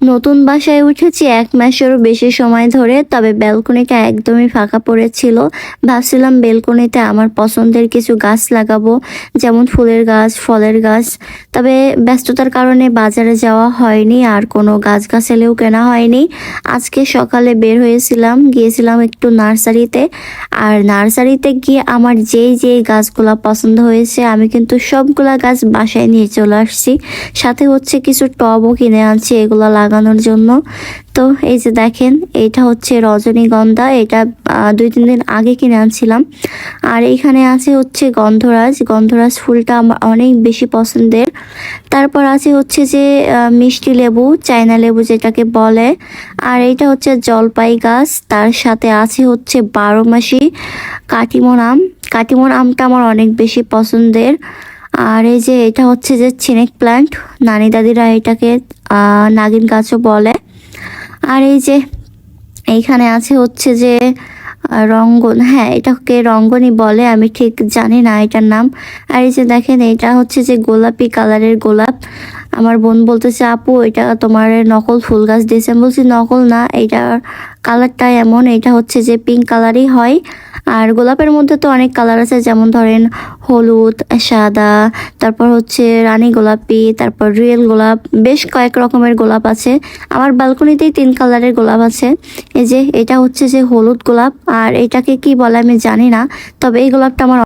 নতুন বাসায় উঠেছি, এক মাসেরও বেশি সময় ধরে, তবে ব্যালকনিটা একদমই ফাঁকা পড়েছিল। ভাবছিলাম বেলকনিতে আমার পছন্দের কিছু গাছ লাগাবো, যেমন ফুলের গাছ, ফলের গাছ। তবে ব্যস্ততার কারণে বাজারে যাওয়া হয়নি, আর কোনো গাছগাছালিও কেনা হয়নি। আজকে সকালে বের হয়েছিলাম, গিয়েছিলাম একটু নার্সারিতে। আর নার্সারিতে গিয়ে আমার যেই যেই গাছগুলা পছন্দ হয়েছে, আমি কিন্তু সবগুলা গাছ বাসায় নিয়ে চলে আসছি। সাথে হচ্ছে কিছু টবও কিনে আনছি, এগুলো লাগানোর জন্য। তো এই যে দেখেন এটা হচ্ছে রজনীগন্ধা। এটা দুই, তিন দিন আগে কিনে আনছিলাম। আর এখানে আছে হচ্ছে গন্ধরাজ। গন্ধরাজ ফুলটা আমার অনেক বেশি পছন্দের। তারপর আছে হচ্ছে যে মিষ্টি লেবু, চায়না লেবু যেটাকে বলে। আর এইটা হচ্ছে জলপাই গাছ। তার সাথে আছে হচ্ছে বারো মাসি কাটিমন আম। কাটিমন আমটা আমার অনেক বেশি পছন্দের। আর এই যে এটা হচ্ছে যে চিনেক প্ল্যান্ট নানি দাদিরা এটাকে নাগিন গাছও বলে। আর এই যে এইখানে আছে হচ্ছে যে রঙ্গন হ্যাঁ এটাকে রঙ্গনই বলে, আমি ঠিক জানি না এটার নাম। আর এই যে দেখেন, এটা হচ্ছে যে গোলাপি কালারের গোলাপ। আমার বোন বলতেছে, আপু, এটা তোমার নকল ফুল গাছ দিয়েছে। আমি বলছি, নকল না এটার কালারটা এমন এটা হচ্ছে যে পিঙ্ক কালারই হয়। আর গোলাপের মধ্যে তো অনেক কালার আছে, যেমন ধরেন হলুদ, সাদা, তারপর হচ্ছে রানী গোলাপি, তারপর রিয়েল গোলাপ, বেশ কয়েক রকমের গোলাপ আছে। আমার ব্যালকনিতেই তিন কালারের গোলাপ আছে। এই যে, এটা হচ্ছে যে হলুদ গোলাপ, আর এটাকে কি বলে আমি জানি না, তবে এই গোলাপটা আমার